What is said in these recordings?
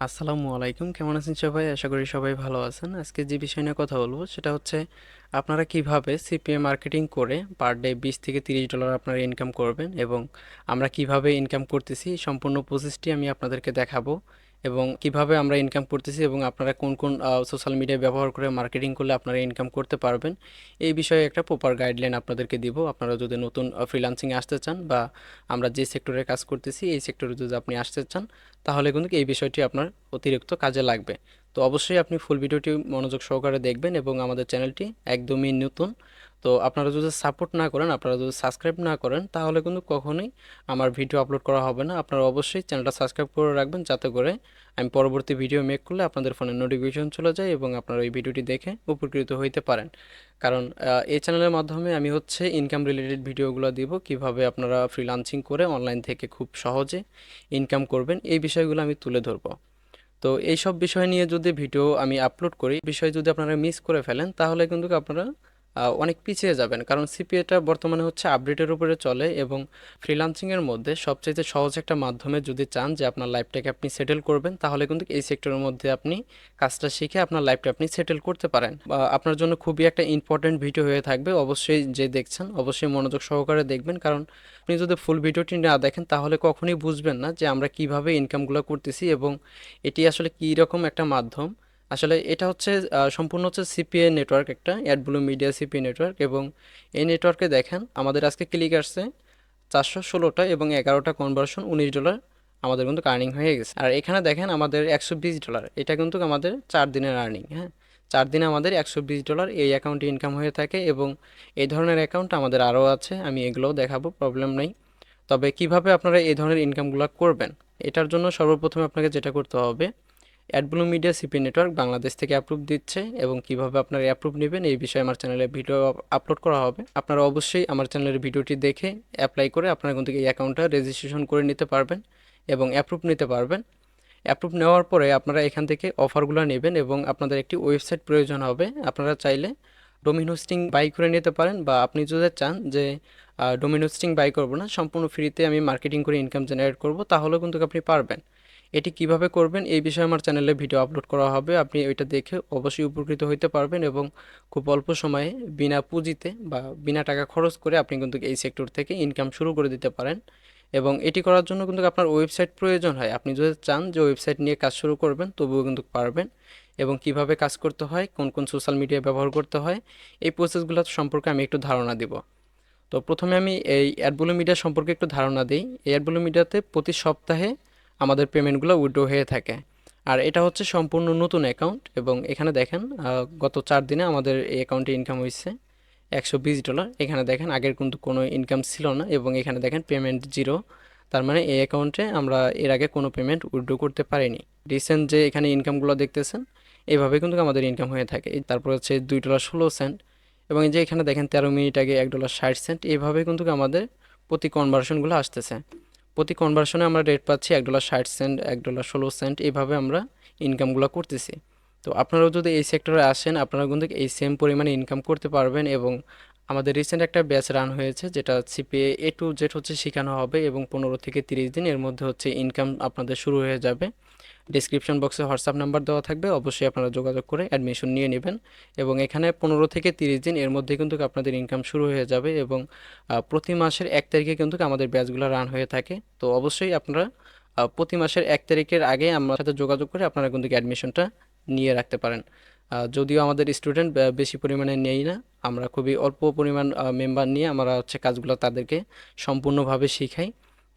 আসসালামু আলাইকুম। কেমন আছেন সবাই? আশা করি সবাই ভালো আছেন। আজকে যে বিষয় নিয়ে কথা বলব সেটা হচ্ছে, আপনারা কীভাবে সিপিএ মার্কেটিং করে পার ডে বিশ থেকে তিরিশ ডলার আপনারা ইনকাম করবেন এবং আমরা কীভাবে ইনকাম করতেছি সম্পূর্ণ প্রসেসটি আমি আপনাদেরকে দেখাবো। এবং কীভাবে আমরা ইনকাম করতেছি এবং আপনারা কোন কোন সোশ্যাল মিডিয়া ব্যবহার করে মার্কেটিং করলে আপনারা ইনকাম করতে পারবেন, এই বিষয়ে একটা প্রপার গাইডলাইন আপনাদেরকে দিব। আপনারা যদি নতুন ফ্রিলান্সিংয়ে আসতে চান বা আমরা যে সেক্টরে কাজ করতেছি, এই সেক্টরে যদি আপনি আসতে চান, তাহলে কিন্তু এই বিষয়টি আপনার অতিরিক্ত কাজে লাগবে। তো অবশ্যই আপনি ফুল ভিডিওটি মনোযোগ সহকারে দেখবেন এবং আমাদের চ্যানেলটি একদমই নতুন। তো আপনারা যদি সাপোর্ট না করেন, আপনারা যদি সাবস্ক্রাইব না করেন, তাহলে কিন্তু কখনোই আমার ভিডিও আপলোড করা হবে না। আপনারা অবশ্যই চ্যানেলটা সাবস্ক্রাইব করে রাখবেন, যাতে করে আমি পরবর্তী ভিডিও মেক করলে আপনাদের ফোনে নোটিফিকেশন চলে যায় এবং আপনারা এই ভিডিওটি দেখে উপকৃত হইতে পারেন। কারণ এই চ্যানেলের মাধ্যমে আমি হচ্ছে ইনকাম রিলেটেড ভিডিওগুলো দিব, কীভাবে আপনারা ফ্রিলান্সিং করে অনলাইন থেকে খুব সহজে ইনকাম করবেন, এই বিষয়গুলো আমি তুলে ধরবো। তো এইসব বিষয় নিয়ে যদি ভিডিও আমি আপলোড করি, বিষয় যদি আপনারা মিস করে ফেলেন, তাহলে কিন্তু আপনারা অনেক পিছিয়ে যাবেন। কারণ সিপিএটা বর্তমানে হচ্ছে আপডেটের উপরে চলে এবং ফ্রিলান্সিংয়ের মধ্যে সবচেয়ে সহজ একটা মাধ্যমে যদি চান যে আপনার লাইফটাকে আপনি সেটেল করবেন, তাহলে কিন্তু এই সেক্টরের মধ্যে আপনি কাজটা শিখে আপনার লাইফটা আপনি সেটেল করতে পারেন। আপনার জন্য খুবই একটা ইম্পর্ট্যান্ট ভিডিও হয়ে থাকবে। অবশ্যই যে দেখছেন, অবশ্যই মনোযোগ সহকারে দেখবেন। কারণ আপনি যদি ফুল ভিডিওটি না দেখেন, তাহলে কখনোই বুঝবেন না যে আমরা কীভাবে ইনকামগুলো করতেছি এবং এটি আসলে কী রকম একটা মাধ্যম। আসলে এটা হচ্ছে সম্পূর্ণ হচ্ছে সিপিএ নেটওয়ার্ক একটা অ্যাডব্লু মিডিয়া সিপিএ নেটওয়ার্ক এবং এই নেটওয়ার্কে দেখেন, আমাদের আজকে ক্লিক আসছে চারশো ষোলোটা এবং এগারোটা কনভার্সন উনিশ ডলার আমাদের কিন্তু আর্নিং হয়ে গেছে। আর এখানে দেখেন আমাদের একশো বিশ ডলার এটা কিন্তু আমাদের চার দিনের আর্নিং হ্যাঁ? চার দিনে আমাদের একশো বিশ ডলার এই অ্যাকাউন্টে ইনকাম হয়ে থাকে এবং এই ধরনের অ্যাকাউন্ট আমাদের আরও আছে, আমি এগুলোও দেখাবো প্রবলেম নেই। তবে কীভাবে আপনারা এই ধরনের ইনকামগুলো করবেন, এটার জন্য সর্বপ্রথমে আপনাকে যেটা করতে হবে AdBlue media CP network Bangladesh থেকে অ্যাপ্রুভ দিচ্ছে এবং কীভাবে আপনারা অ্যাপ্রুভ নেবেন এই বিষয়ে আমার চ্যানেলে ভিডিও আপলোড করা হবে। আপনারা অবশ্যই আমার চ্যানেলের ভিডিওটি দেখে অ্যাপ্লাই করে আপনারা কিন্তু এই অ্যাকাউন্টটা রেজিস্ট্রেশন করে নিতে পারবেন এবং অ্যাপ্রুভ নিতে পারবেন। অ্যাপ্রুভ নেওয়ার পরে আপনারা এখান থেকে অফারগুলো নেবেন এবং আপনাদের একটি ওয়েবসাইট প্রয়োজন হবে। আপনারা চাইলে ডোমিন হোস্টিং বাই করে নিতে পারেন বা আপনি যদি চান যে ডোমিন হোস্টিং বাই করব না, সম্পূর্ণ ফ্রিতে আমি মার্কেটিং করে ইনকাম জেনারেট করব, তাহলেও কিন্তু আপনি পারবেন। এটি কীভাবে করবেন এই বিষয়ে আমার চ্যানেলে ভিডিও আপলোড করা হবে। আপনি ওইটা দেখে অবশ্যই উপকৃত হইতে পারবেন এবং খুব অল্প সময়ে বিনা পুঁজিতে বা বিনা টাকা খরচ করে আপনি কিন্তু এই সেক্টর থেকে ইনকাম শুরু করে দিতে পারেন। এবং এটি করার জন্য কিন্তু আপনার ওয়েবসাইট প্রয়োজন হয়। আপনি যদি চান যে ওয়েবসাইট নিয়ে কাজ শুরু করবেন, তবুও কিন্তু পারবেন। এবং কীভাবে কাজ করতে হয়, কোন কোন সোশ্যাল মিডিয়া ব্যবহার করতে হয়, এই প্রসেসগুলো সম্পর্কে আমি একটু ধারণা দিব। তো প্রথমে আমি এই অ্যাডবুলো মিডিয়া সম্পর্কে একটু ধারণা দিই। এই অ্যাডবুলো মিডিয়াতে প্রতি সপ্তাহে আমাদের পেমেন্টগুলো উইড্রো হয়ে থাকে। আর এটা হচ্ছে সম্পূর্ণ নতুন অ্যাকাউন্ট এবং এখানে দেখেন গত চার দিনে আমাদের এই অ্যাকাউন্টে ইনকাম হয়েছে একশো বিশ ডলার এখানে দেখেন, আগের কিন্তু কোনো ইনকাম ছিল না এবং এখানে দেখেন পেমেন্ট জিরো তার মানে এই অ্যাকাউন্টে আমরা এর আগে কোনো পেমেন্ট উইথড্র করতে পারিনি। রিসেন্ট যে এখানে ইনকামগুলো দেখতেছেন, এভাবে কিন্তু আমাদের ইনকাম হয়ে থাকে। তারপর হচ্ছে দুই ডলার ষোলো সেন্ট এবং যে এখানে দেখেন তেরো মিনিট আগে এক ডলার ষাট সেন্ট এইভাবে কিন্তু আমাদের প্রতি কনভার্সনগুলো আসতেছে। প্রতি কনভার্সনে আমরা রেট পাচ্ছি এক ডলার ষাট সেন্ট এক ডলার ষোলো সেন্ট এইভাবে আমরা ইনকামগুলো করতেছি। তো আপনারাও যদি এই সেক্টরে আসেন, আপনারা কিন্তু এই সেম পরিমাণে ইনকাম করতে পারবেন এবং আমাদের রিসেন্ট একটা ব্যাচ রান হয়েছে যেটা সিপিএ এ টু জেড হচ্ছে শেখানো হবে এবং পনেরো থেকে তিরিশ দিন এর মধ্যে হচ্ছে ইনকাম আপনাদের শুরু হয়ে যাবে। ডিসক্রিপশন বক্সে হোয়াটসঅ্যাপ নাম্বার দেওয়া থাকবে, অবশ্যই আপনারা যোগাযোগ করে অ্যাডমিশন নিয়ে নেবেন। এবং এখানে পনেরো থেকে তিরিশ দিন এর মধ্যে কিন্তু আপনাদের ইনকাম শুরু হয়ে যাবে এবং প্রতি মাসের এক তারিখে কিন্তু আমাদের ব্যাচগুলো রান হয়ে থাকে। তো অবশ্যই আপনারা প্রতি মাসের এক তারিখের আগে আমার সাথে যোগাযোগ করে আপনারা কিন্তু অ্যাডমিশনটা নিয়ে রাখতে পারেন। যদিও আমাদের স্টুডেন্ট বেশি পরিমাণে নেই না, আমরা খুবই অল্প পরিমাণ মেম্বার নিয়ে আমরা হচ্ছে কাজগুলো তাদেরকে সম্পূর্ণভাবে শিখাই।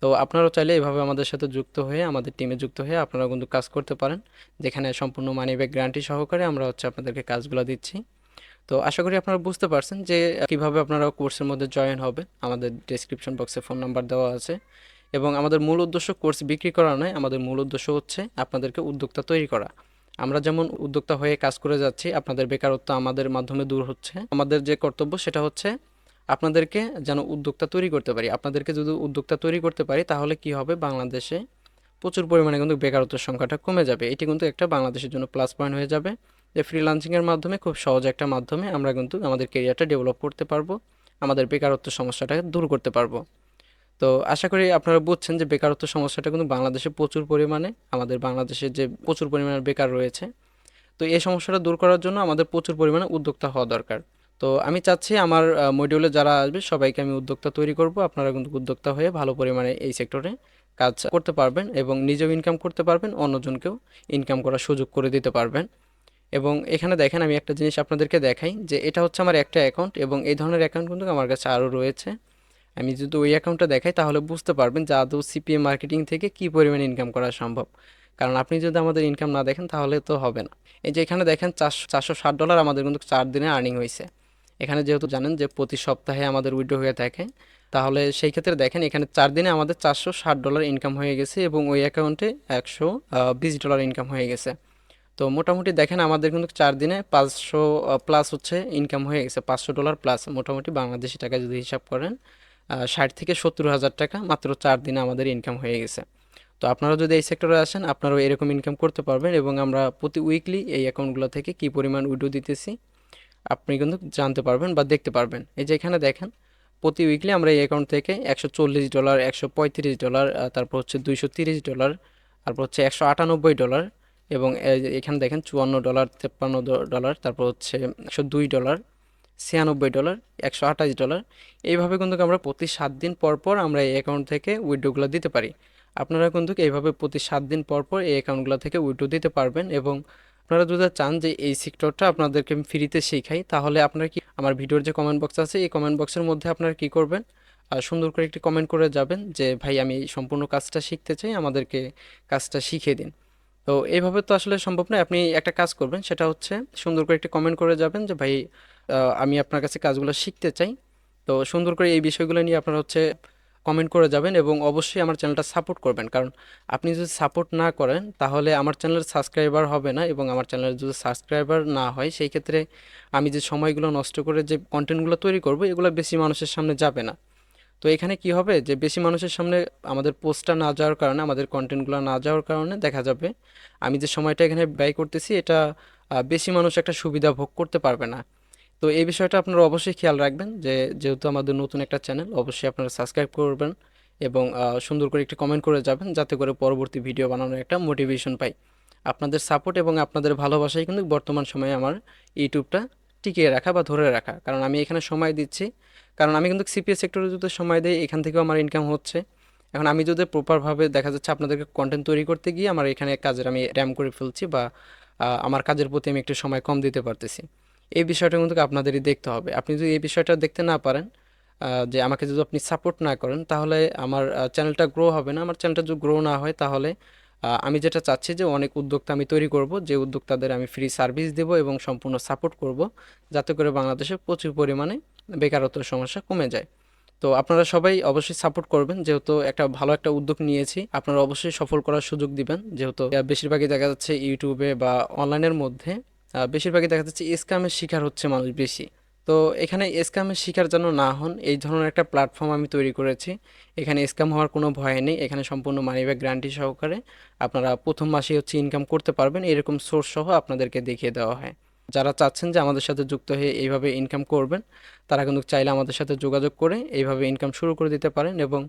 তো আপনারাও চাইলে এভাবে আমাদের সাথে যুক্ত হয়ে, আমাদের টিমে যুক্ত হয়ে আপনারা কিন্তু কাজ করতে পারেন। যেখানে সম্পূর্ণ মানি ব্যাক গ্যারান্টি সহকারে আমরা হচ্ছে আপনাদেরকে কাজগুলো দিচ্ছি। তো আশা করি আপনারা বুঝতে পারছেন যে কীভাবে আপনারা কোর্সের মধ্যে জয়েন হবে আমাদের ডেসক্রিপশন বক্সে ফোন নাম্বার দেওয়া আছে। এবং আমাদের মূল উদ্দেশ্য কোর্স বিক্রি করা নয়, আমাদের মূল উদ্দেশ্য হচ্ছে আপনাদেরকে উদ্যোক্তা তৈরি করা। আমরা যেমন উদ্যোক্তা হয়ে কাজ করে যাচ্ছি, আপনাদের বেকারত্ব আমাদের মাধ্যমে দূর হচ্ছে। আমাদের যে কর্তব্য সেটা হচ্ছে আপনাদেরকে যেন উদ্যোক্তা তৈরি করতে পারি। আপনাদেরকে যদি উদ্যোক্তা তৈরি করতে পারি, তাহলে কি হবে? বাংলাদেশে প্রচুর পরিমাণে কিন্তু বেকারত্বের সংখ্যাটা কমে যাবে। এটি কিন্তু একটা বাংলাদেশের জন্য প্লাস পয়েন্ট হয়ে যাবে। যে ফ্রিলান্সিংয়ের মাধ্যমে খুব সহজ একটা মাধ্যমে আমরা কিন্তু আমাদের কেরিয়ারটা ডেভেলপ করতে পারব, আমাদের বেকারত্ব সমস্যাটাকে দূর করতে পারব। তো আশা করি আপনারা বুঝছেন যে বেকারত্ব সমস্যাটা কিন্তু বাংলাদেশে প্রচুর পরিমাণে, আমাদের বাংলাদেশে যে প্রচুর পরিমাণে বেকার রয়েছে। তো এই সমস্যাটা দূর করার জন্য আমাদের প্রচুর পরিমাণে উদ্যোক্তা হওয়া দরকার। তো আমি চাচ্ছি আমার মডিউলে যারা আসবে সবাইকে আমি উদ্যোক্তা তৈরি করব। আপনারা কিন্তু উদ্যোক্তা হয়ে ভালো পরিমাণে এই সেক্টরে কাজ করতে পারবেন এবং নিজেও ইনকাম করতে পারবেন, অন্যজনকেও ইনকাম করার সুযোগ করে দিতে পারবেন। এবং এখানে দেখেন আমি একটা জিনিস আপনাদেরকে দেখাই যে এটা হচ্ছে আমার একটা অ্যাকাউন্ট এবং এই ধরনের অ্যাকাউন্ট কিন্তু আমার কাছে আরও রয়েছে। আমি যদি ওই অ্যাকাউন্টটা দেখাই তাহলে বুঝতে পারবেন যে আদৌ সিপিএম মার্কেটিং থেকে কী পরিমাণে ইনকাম করা সম্ভব। কারণ আপনি যদি আমাদের ইনকাম না দেখেন তাহলে তো হবে না। এই যে এখানে দেখেন চারশো চারশো ষাট ডলার আমাদের কিন্তু চার দিনে আর্নিং হয়েছে এখানে যেহেতু জানেন যে প্রতি সপ্তাহে আমাদের উইড্রো হয়ে থাকে, তাহলে সেই ক্ষেত্রে দেখেন এখানে চার দিনে আমাদের চারশো ষাট ডলার ইনকাম হয়ে গেছে এবং ওই অ্যাকাউন্টে একশো বিশ ডলার ইনকাম হয়ে গেছে। তো মোটামুটি দেখেন আমাদের কিন্তু চার দিনে পাঁচশো প্লাস হচ্ছে ইনকাম হয়ে গেছে, পাঁচশো ডলার প্লাস মোটামুটি বাংলাদেশি টাকা যদি হিসাব করেন ষাট থেকে সত্তর হাজার টাকা মাত্র চার দিনে আমাদের ইনকাম হয়ে গেছে। তো আপনারা যদি এই সেক্টরে আসেন, আপনারাও এরকম ইনকাম করতে পারবেন এবং আমরা প্রতি উইকলি এই অ্যাকাউন্টগুলো থেকে কি পরিমাণ উইড্রো দিতেছি আপনি কিন্তু জানতে পারবেন বা দেখতে পারবেন। এই যে এখানে দেখেন, প্রতি উইকলি আমরা এই অ্যাকাউন্ট থেকে একশো চল্লিশ ডলার একশো পঁয়ত্রিশ ডলার তারপর হচ্ছে দুইশো তিরিশ ডলার তারপর হচ্ছে একশো আটানব্বই ডলার এবং এখানে দেখেন চুয়ান্ন ডলার তেপ্পান্ন ডলার তারপর হচ্ছে একশো দুই ডলার ছিয়ানব্বই ডলার একশো আঠাশ ডলার এইভাবে কিন্তু আমরা প্রতি সাত দিন পর পর আমরা এই অ্যাকাউন্ট থেকে উইড্রোগুলো দিতে পারি। আপনারা কিন্তু এইভাবে প্রতি সাত দিন পর পর এই অ্যাকাউন্টগুলো থেকে উইড্রো দিতে পারবেন এবং আপনারা যদি চান যে এই সেক্টরটা আপনাদেরকে আমি ফ্রিতে শেখাই, তাহলে আপনারা কি আমার ভিডিওর যে কমেন্ট বক্স আছে, এই কমেন্ট বক্সের মধ্যে আপনারা কি করবেন? সুন্দর করে একটি কমেন্ট করে যাবেন যে, ভাই, আমি সম্পূর্ণ কাজটা শিখতে চাই, আমাদেরকে কাজটা শিখিয়ে দিন। তো এইভাবে তো আসলে সম্ভব নয়, আপনি একটা কাজ করবেন, সেটা হচ্ছে সুন্দর করে একটি কমেন্ট করে যাবেন যে, ভাই আমি আপনার কাছে কাজগুলো শিখতে চাই। তো সুন্দর করে এই বিষয়গুলো নিয়ে আপনারা হচ্ছে কমেন্ট করে যাবেন এবং অবশ্যই আমার চ্যানেলটা সাপোর্ট করবেন। কারণ আপনি যদি সাপোর্ট না করেন, তাহলে আমার চ্যানেলের সাবস্ক্রাইবার হবে না এবং আমার চ্যানেলের যদি সাবস্ক্রাইবার না হয়, সেই ক্ষেত্রে আমি যে সময়গুলো নষ্ট করে যে কন্টেন্টগুলো তৈরি করব, এগুলো বেশি মানুষের সামনে যাবে না। তো এখানে কি হবে? যে বেশি মানুষের সামনে আমাদের পোস্টটা না যাওয়ার কারণে, আমাদের কন্টেন্টগুলো না যাওয়ার কারণে দেখা যাবে আমি যে সময়টা এখানে ব্যয় করতেছি, এটা বেশি মানুষ একটা সুবিধা ভোগ করতে পারবে না। তো এই বিষয়টা আপনারা অবশ্যই খেয়াল রাখবেন যে, যেহেতু আমাদের নতুন একটা চ্যানেল, অবশ্যই আপনারা সাবস্ক্রাইব করবেন এবং সুন্দর করে একটি কমেন্ট করে যাবেন যাতে করে পরবর্তী ভিডিও বানানোর একটা মোটিভেশন পাই। আপনাদের সাপোর্ট এবং আপনাদের ভালোবাসাই কিন্তু বর্তমান সময়ে আমার ইউটিউবটা টিকিয়ে রাখা বা ধরে রাখা। কারণ আমি এখানে সময় দিচ্ছি। কারণ আমি কিন্তু সিপিএস সেক্টরে যদি সময় দিই, এখান থেকেও আমার ইনকাম হচ্ছে। এখন আমি যদি প্রপারভাবে দেখা যাচ্ছে আপনাদেরকে কন্টেন্ট তৈরি করতে গিয়ে আমার এখানে কাজের আমি র্যাম করে ফেলছি বা আমার কাজের প্রতি আমি একটু সময় কম দিতে পারতেছি। এই বিষয়টা কিন্তু আপনাদেরই দেখতে হবে। আপনি যদি এই বিষয়টা দেখতে না পারেন যে আমাকে যদি আপনি সাপোর্ট না করেন, তাহলে আমার চ্যানেলটা গ্রো হবে না। আমার চ্যানেলটা যদি গ্রো না হয়, তাহলে আমি যেটা চাচ্ছি যে অনেক উদ্যোক্তা আমি তৈরি করব, যে উদ্যোক্তাদের আমি ফ্রি সার্ভিস দেব এবং সম্পূর্ণ সাপোর্ট করব, যাতে করে বাংলাদেশে প্রচুর পরিমাণে বেকারত্বের সমস্যা কমে যায়। তো আপনারা সবাই অবশ্যই সাপোর্ট করবেন, যেহেতু একটা ভালো একটা উদ্যোগ নিয়েছি। আপনারা অবশ্যই সফল করার সুযোগ দিবেন, যেহেতু বেশিরভাগই দেখা যাচ্ছে ইউটিউবে বা অনলাইনের মধ্যে বেশিরভাগই দেখা যাচ্ছে স্ক্যামের শিকার হচ্ছে মানুষ বেশি। তো এখানে স্ক্যামের শিকার যেন না হন, এই ধরনের একটা প্ল্যাটফর্ম আমি তৈরি করেছি। এখানে স্ক্যাম হওয়ার কোনো ভয় নেই। এখানে সম্পূর্ণ মানি ব্যাক গ্যারান্টি সহকারে আপনারা প্রথম মাসেই হচ্ছে ইনকাম করতে পারবেন। এরকম সোর্স সহ আপনাদেরকে দেখিয়ে দেওয়া হয়। যারা চাচ্ছেন যে আমাদের সাথে যুক্ত হয়ে এইভাবে ইনকাম করবেন, তারা কিন্তু চাইলে আমাদের সাথে যোগাযোগ করে এইভাবে ইনকাম শুরু করে দিতে পারেন এবং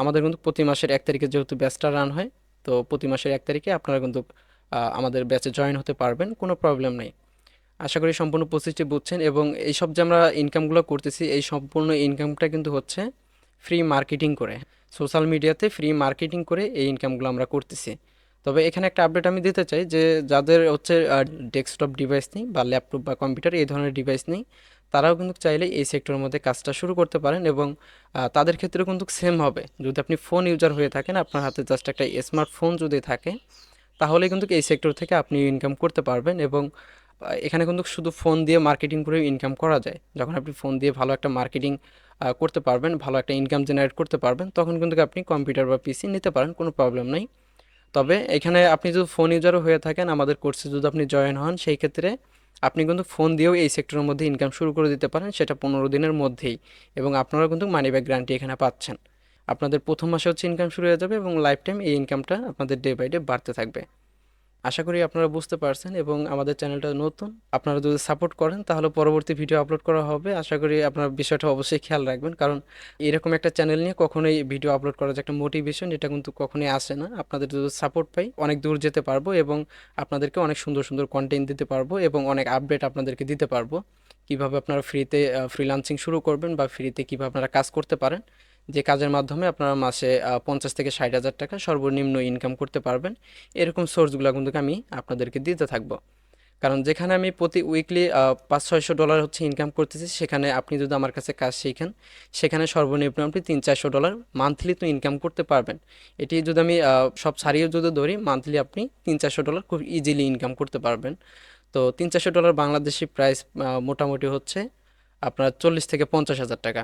আমাদের কিন্তু প্রতি মাসের এক তারিখে যেহেতু ব্যাচটা রান হয়, তো প্রতি মাসের এক তারিখে আপনারা কিন্তু আমাদের ব্যাচে জয়েন হতে পারবেন, কোনো প্রবলেম নেই। আশা করি সম্পূর্ণ প্রসেসটি বুঝছেন এবং এইসব যে আমরা ইনকামগুলো করতেছি, এই সম্পূর্ণ ইনকামটা কিন্তু হচ্ছে ফ্রি মার্কেটিং করে। সোশ্যাল মিডিয়াতে ফ্রি মার্কেটিং করে এই ইনকামগুলো আমরা করতেছি। তবে এখানে একটা আপডেট আমি দিতে চাই যে, যাদের হচ্ছে ডেস্কটপ ডিভাইস নেই বা ল্যাপটপ বা কম্পিউটার এই ধরনের ডিভাইস নেই, তারাও কিন্তু চাইলে এই সেক্টরের মধ্যে কাজটা শুরু করতে পারেন এবং তাদের ক্ষেত্রেও কিন্তু সেম হবে। যদি আপনি ফোন ইউজার হয়ে থাকেন, আপনার হাতে জাস্ট একটা স্মার্টফোন যদি থাকে তাহলে কিন্তু এই সেক্টর থেকে আপনি ইনকাম করতে পারবেন এবং এখানে কিন্তু শুধু ফোন দিয়ে মার্কেটিং করে ইনকাম করা যায়। যখন আপনি ফোন দিয়ে ভালো একটা মার্কেটিং করতে পারবেন, ভালো একটা ইনকাম জেনারেট করতে পারবেন, তখন কিন্তু আপনি কম্পিউটার বা পিসি নিতে পারেন, কোনো প্রবলেম নেই। তবে এখানে আপনি যদি ফোন ইউজারও হয়ে থাকেন, আমাদের কোর্সে যদি আপনি জয়েন হন, সেই ক্ষেত্রে আপনি কিন্তু ফোন দিয়েও এই সেক্টরের মধ্যে ইনকাম শুরু করে দিতে পারেন, সেটা পনেরো দিনের মধ্যেই। এবং আপনারা কিন্তু মানি ব্যাক গ্যারান্টি এখানে পাচ্ছেন। আপনাদের প্রথম মাসে হচ্ছে ইনকাম শুরু হয়ে যাবে এবং লাইফ টাইম এই ইনকামটা আপনাদের ডে বাই ডে বাড়তে থাকবে। আশা করি আপনারা বুঝতে পারছেন এবং আমাদের চ্যানেলটা নতুন, আপনারা যদি সাপোর্ট করেন তাহলে পরবর্তী ভিডিও আপলোড করা হবে। আশা করি আপনারা বিষয়টা অবশ্যই খেয়াল রাখবেন, কারণ এরকম একটা চ্যানেল নিয়ে কখনোই ভিডিও আপলোড করার যে একটা মোটিভেশন এটা কিন্তু কখনোই আসে না। আপনাদের যদি সাপোর্ট পাই, অনেক দূর যেতে পারব এবং আপনাদেরকে অনেক সুন্দর সুন্দর কন্টেন্ট দিতে পারব এবং অনেক আপডেট আপনাদেরকে দিতে পারব। কীভাবে আপনারা ফ্রিতে ফ্রিলান্সিং শুরু করবেন বা ফ্রিতে কীভাবে আপনারা কাজ করতে পারেন যে কাজের মাধ্যমে আপনারা মাসে পঞ্চাশ থেকে ষাট হাজার টাকা সর্বনিম্ন ইনকাম করতে পারবেন। এরকম সোর্সগুলো কিন্তু আমি আপনাদেরকে দিতে থাকব। কারণ যেখানে আমি প্রতি উইকলি পাঁচ ছয়শো ডলার হচ্ছে ইনকাম করতেছি, সেখানে আপনি যদি আমার কাছে কাজ শিখেন, সেখানে সর্বনিম্ন আপনি তিন চারশো ডলার মান্থলি তো ইনকাম করতে পারবেন। এটি যদি আমি সব ছাড়িয়ে যদি ধরি মান্থলি আপনি তিন চারশো ডলার খুব ইজিলি ইনকাম করতে পারবেন। তো তিন চারশো ডলার বাংলাদেশি প্রাইস মোটামুটি হচ্ছে আপনার চল্লিশ থেকে পঞ্চাশ হাজার টাকা।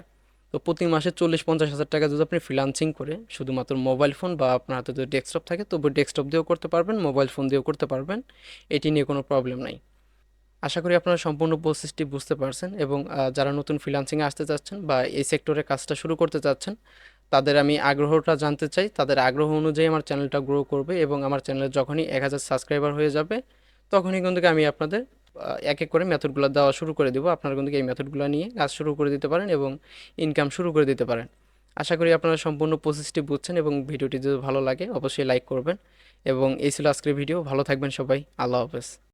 তো প্রতি মাসে চল্লিশ, পঞ্চাশ হাজার টাকা যদি আপনি ফ্রিলান্সিং করে, শুধুমাত্র মোবাইল ফোন বা আপনার হাতে যদি ডেস্কটপ থাকে, তবু ডেস্কটপ দিয়েও করতে পারবেন মোবাইল ফোন দিয়েও করতে পারবেন, এটি নিয়ে কোনো প্রবলেম নাই। আশা করি আপনারা সম্পূর্ণ প্রসেসটি বুঝতে পারছেন এবং যারা নতুন ফ্রিলান্সিংয়ে আসতে চাচ্ছেন বা এই সেক্টরে কাজটা শুরু করতে চাচ্ছেন, তাদের আমি আগ্রহটা জানতে চাই। তাদের আগ্রহ অনুযায়ী আমার চ্যানেলটা গ্রো করবে এবং আমার চ্যানেলে যখনই এক হাজার সাবস্ক্রাইবার হয়ে যাবে, তখনই কিন্তু আমি আপনাদের এক এক করে মেথডগুলো দেওয়া শুরু করে দেবো। আপনারা কিন্তু এই মেথডগুলো নিয়ে কাজ শুরু করে দিতে পারেন এবং ইনকাম শুরু করে দিতে পারেন। আশা করি আপনারা সম্পূর্ণ প্রসেসটি বুঝছেন এবং ভিডিওটি যদি ভালো লাগে, অবশ্যই লাইক করবেন। এবং এই ছিল আজকের ভিডিও ভালো থাকবেন সবাই। আল্লাহ হাফেজ।